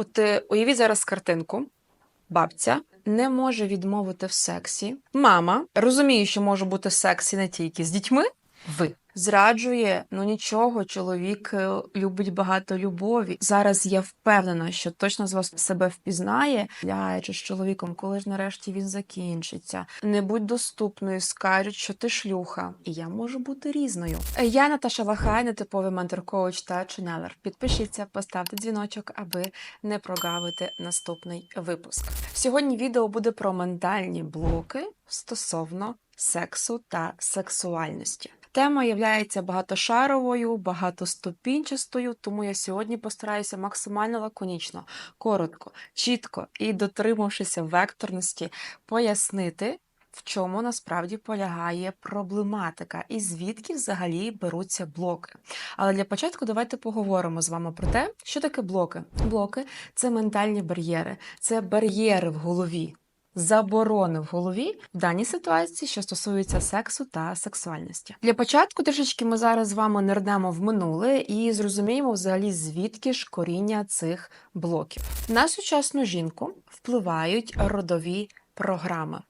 От е, уявіть зараз картинку. Бабця не може відмовити в сексі. Мама розуміє, що може бути сексі не тільки з дітьми. Ви зраджує, ну нічого, чоловік е, любить багато любові. Зараз я впевнена, що точно з вас себе впізнає, ляючи з чоловіком, коли ж нарешті він закінчиться. Не будь доступною, скажуть, що ти шлюха, і я можу бути різною. Я Наташа Лахай, нетиповий ментор-коуч та ченелер. Підпишіться, поставте дзвіночок, аби не прогавити наступний випуск. Сьогодні відео буде про ментальні блоки стосовно сексу та сексуальності. Тема є багатошаровою, багатоступінчастою, тому я сьогодні постараюся максимально лаконічно, коротко, чітко і дотримавшися векторності пояснити, в чому насправді полягає проблематика і звідки взагалі беруться блоки. Але для початку давайте поговоримо з вами про те, що таке блоки. Блоки це ментальні бар'єри, це бар'єри в голові. Заборони в голові в даній ситуації, що стосується сексу та сексуальності. Для початку трішечки ми зараз з вами нирнемо в минуле і зрозуміємо взагалі, звідки ж коріння цих блоків. На сучасну жінку впливають родові програми,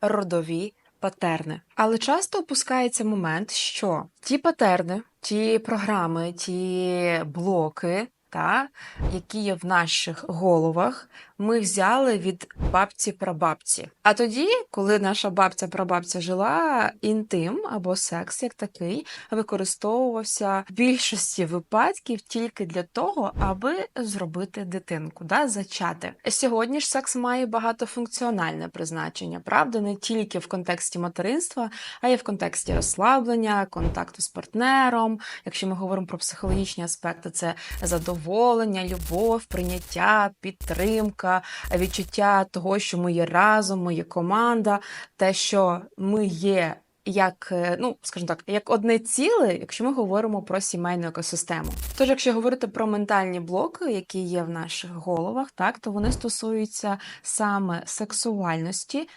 родові патерни. Але часто опускається момент, що ті патерни, ті програми, ті блоки. Та, які є в наших головах, ми взяли від бабці прабабці. А тоді, коли наша бабця прабабця жила, інтим або секс як такий використовувався в більшості випадків тільки для того, аби зробити дитинку, да, зачати. Сьогодні ж секс має багатофункціональне призначення, правда, не тільки в контексті материнства, а й в контексті розслаблення, контакту з партнером. Якщо ми говоримо про психологічні аспекти, це задоволення, любов, прийняття, підтримка, відчуття того, що ми є разом, ми є команда, те, що ми є. Як, е, ну скажімо так, як одне ціле, якщо ми говоримо про сімейну екосистему. Тож, якщо говорити про ментальні блоки, які є в наших головах, так то вони стосуються саме сексуальності.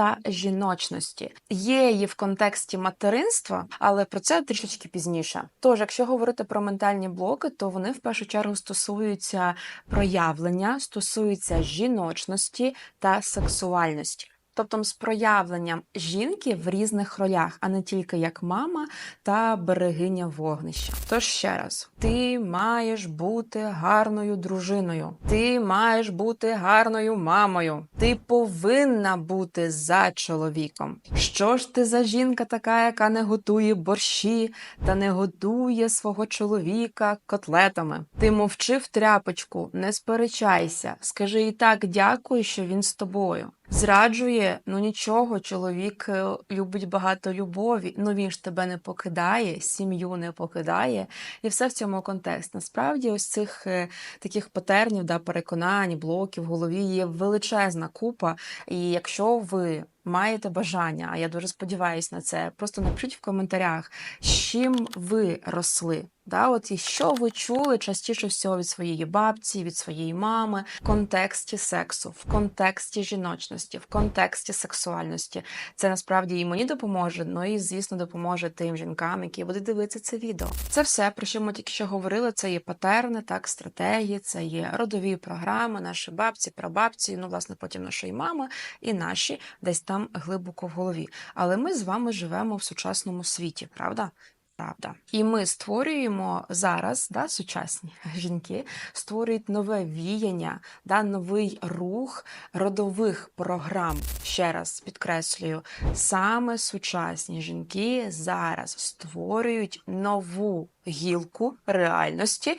Та жіночності є її в контексті материнства, але про це трішечки пізніше. Тож, якщо говорити про ментальні блоки, то вони в першу чергу стосуються проявлення, стосуються жіночності та сексуальності. Тобто з проявленням жінки в різних ролях, а не тільки як мама та берегиня вогнища. Тож ще раз, ти маєш бути гарною дружиною, ти маєш бути гарною мамою, ти повинна бути за чоловіком. Що ж ти за жінка така, яка не готує борщі та не годує свого чоловіка котлетами? Ти мовчи в тряпочку, не сперечайся, скажи і так дякую, що він з тобою. Зраджує, ну нічого, чоловік е, любить багато любові, ну він ж тебе не покидає, сім'ю не покидає, і все в цьому контексті. Насправді, ось цих е, таких патернів, да, переконань, блоків в голові є величезна купа. І якщо ви маєте бажання, а я дуже сподіваюся на це, просто напишіть в коментарях, з чим ви росли. Да, от і що ви чули частіше всього від своєї бабці, від своєї мами в контексті сексу, в контексті жіночності, в контексті сексуальності. Це насправді і мені допоможе, ну і звісно допоможе тим жінкам, які будуть дивитися це відео. Це все про що ми тільки що говорили. Це є патерни, так стратегії, це є родові програми, наші бабці, прабабці, ну власне потім нашої мами і наші десь там глибоко в голові. Але ми з вами живемо в сучасному світі, правда? Правда. І ми створюємо зараз, да, сучасні жінки створюють нове віяння, да, новий рух родових програм. Ще раз підкреслюю, саме сучасні жінки зараз створюють нову гілку реальності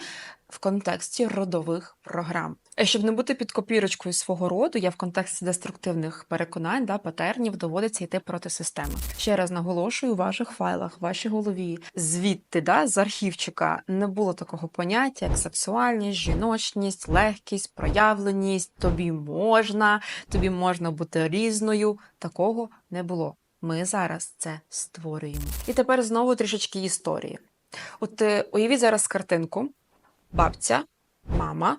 в контексті родових програм. Е, Щоб не бути під копірочкою свого роду, я в контексті деструктивних переконань, да, патернів доводиться йти проти системи. Ще раз наголошую, у ваших файлах, в вашій голові, звідти, да, з архівчика, не було такого поняття, як сексуальність, жіночність, легкість, проявленість. Тобі можна, тобі можна бути різною. Такого не було. Ми зараз це створюємо. І тепер знову трішечки історії. От е, уявіть зараз картинку: бабця, мама,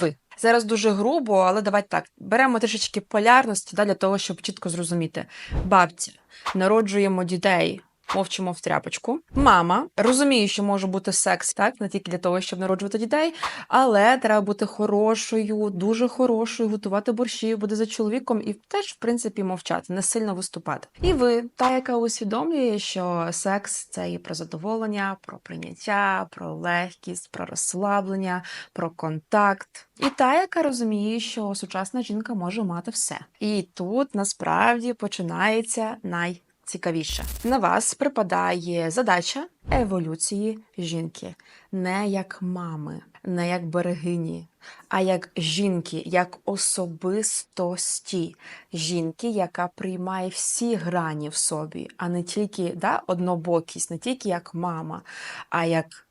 ви. Зараз дуже грубо, але давайте так. Беремо трішечки полярності да, для того, щоб чітко зрозуміти. Бабця, народжуємо дітей, мовчимо в тряпочку. Мама розуміє, що може бути секс, так не тільки для того, щоб народжувати дітей, але треба бути хорошою, дуже хорошою, готувати борщі, буде за чоловіком і теж, в принципі, мовчати, не сильно виступати. І ви, та, яка усвідомлює, що секс це і про задоволення, про прийняття, про легкість, про розслаблення, про контакт. І та, яка розуміє, що сучасна жінка може мати все. І тут насправді починається най. Цікавіше. На вас припадає задача еволюції жінки, не як мами, не як берегині, а як жінки, як особистості. Жінки, яка приймає всі грані в собі, а не тільки да, однобокість, не тільки як мама, а як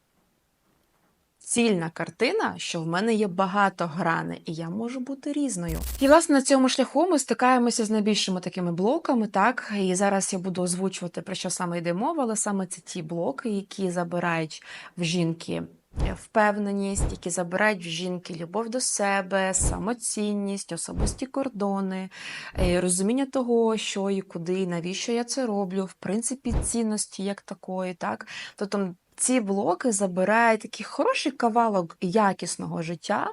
цільна картина, що в мене є багато грани, і я можу бути різною. І власне на цьому шляху ми стикаємося з найбільшими такими блоками, так і зараз я буду озвучувати про що саме йде мова, але саме це ті блоки, які забирають в жінки. Впевненість, які забирають в жінки любов до себе, самоцінність, особисті кордони, е, розуміння того, що і куди, навіщо я це роблю, в принципі, цінності як такої, так тобто ці блоки забирають такий хороший кавалок якісного життя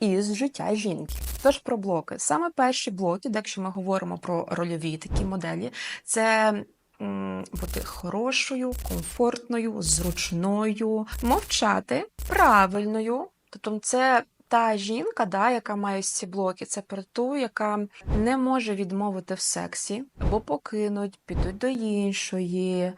із життя жінки. Тож про блоки. Саме перші блоки, якщо ми говоримо про рольові такі моделі, це бути хорошою, комфортною, зручною, мовчати правильною. Тобто, це та жінка, да, яка має ось ці блоки, це про ту, яка не може відмовити в сексі, або покинуть, підуть до іншої.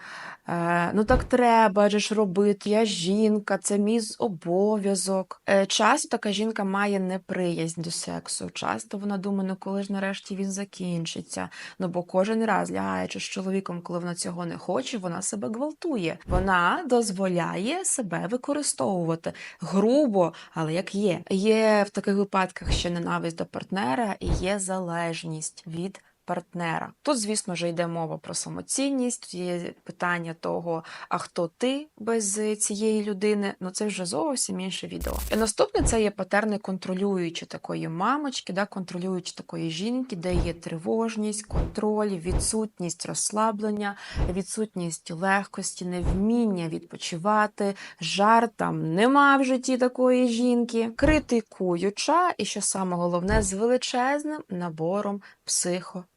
Е, ну так треба адже ж робити. Я жінка, це мій обов'язок. Е, часто така жінка має неприязнь до сексу. Часто вона думає, ну коли ж нарешті він закінчиться. Ну бо кожен раз лягаючи з чоловіком, коли вона цього не хоче, вона себе гвалтує. Вона дозволяє себе використовувати грубо, але як є. Є в таких випадках ще ненависть до партнера і є залежність від партнера. Тут, звісно ж, йде мова про самоцінність, тут є питання того, а хто ти без цієї людини. Ну це вже зовсім інше відео. І наступне це є патерни контролюючі такої мамочки, да, контролюючі такої жінки, де є тривожність, контроль, відсутність розслаблення, відсутність легкості, невміння відпочивати, жар там нема в житті такої жінки, критикуюча, і що саме головне, з величезним набором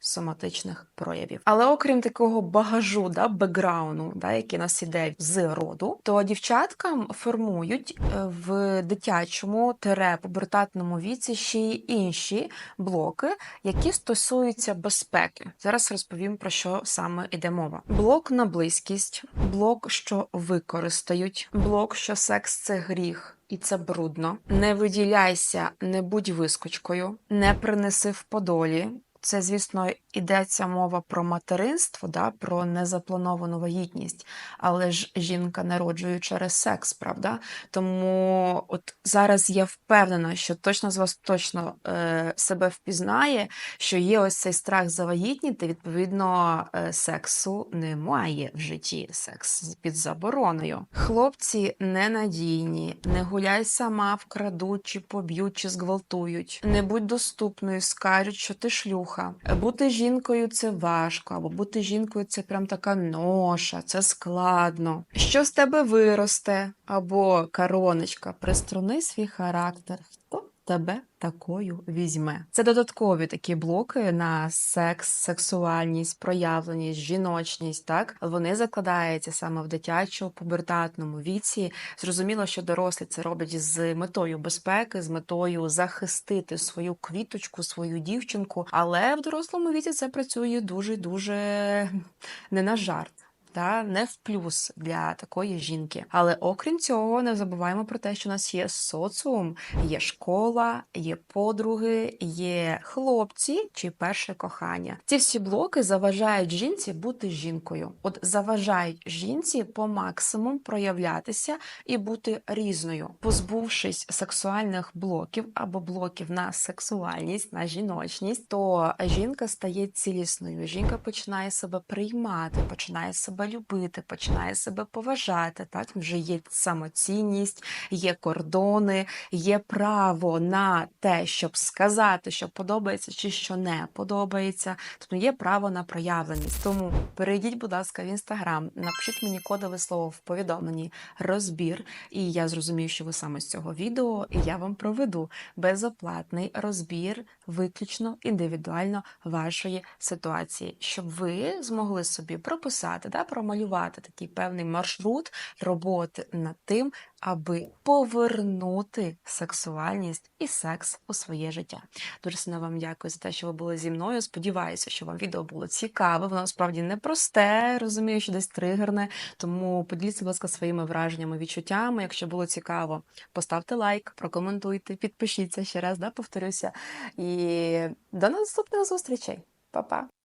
психосоматичних проявів. Але окрім такого багажу, да, бекграунду, да, який нас іде з роду, то дівчаткам формують е, в дитячому тере пубертатному віці ще й інші блоки, які стосуються безпеки. Зараз розповім про що саме йде мова. Блок на близькість, блок, що використають, блок, що секс це гріх і це брудно. Не виділяйся, не будь вискочкою, не принеси в подолі. Це, звісно, йдеться мова про материнство, да, про незаплановану вагітність, але ж жінка народжує через секс, правда? Тому от зараз я впевнена, що точно з вас точно е, себе впізнає, що є ось цей страх завагітніти, відповідно, е, сексу немає в житті. Секс під забороною. Хлопці ненадійні, не гуляй сама, вкрадуть, чи поб'ють, чи зґвалтують. Не будь доступною, скажуть, що ти шлюха. Бути жінкою це важко, або бути жінкою це прям така ноша, це складно. Що з тебе виросте? Або короночка, приструни свій характер. Хто тебе такою візьме? Це додаткові такі блоки на секс, сексуальність, проявленість, жіночність. Так вони закладаються саме в дитячому пубертатному віці. Зрозуміло, що дорослі це роблять з метою безпеки, з метою захистити свою квіточку, свою дівчинку. Але в дорослому віці це працює дуже дуже не на жарт та не в плюс для такої жінки. Але окрім цього, не забуваємо про те, що у нас є соціум, є школа, є подруги, є хлопці чи перше кохання. Ці всі блоки заважають жінці бути жінкою. От заважають жінці по максимум проявлятися і бути різною, позбувшись сексуальних блоків або блоків на сексуальність, на жіночність, то жінка стає цілісною. Жінка починає себе приймати, починає себе себе любити, починає себе поважати. Так вже є самоцінність, є кордони, є право на те, щоб сказати, що подобається чи що не подобається. Тобто є право на проявленість. Тому перейдіть, будь ласка, в інстаграм, напишіть мені кодове слово в повідомленні розбір, і я зрозумію, що ви саме з цього відео, і я вам проведу безоплатний розбір, виключно індивідуально вашої ситуації, щоб ви змогли собі прописати, да, промалювати такий певний маршрут роботи над тим, аби повернути сексуальність і секс у своє життя. Дуже сильно вам дякую за те, що ви були зі мною. Сподіваюся, що вам відео було цікаве. Воно справді непросте, розумію, що десь тригерне. Тому поділіться, будь ласка, своїми враженнями, відчуттями. Якщо було цікаво, поставте лайк, прокоментуйте, підпишіться ще раз, да, повторюся. І до наступних зустрічей. Па-па!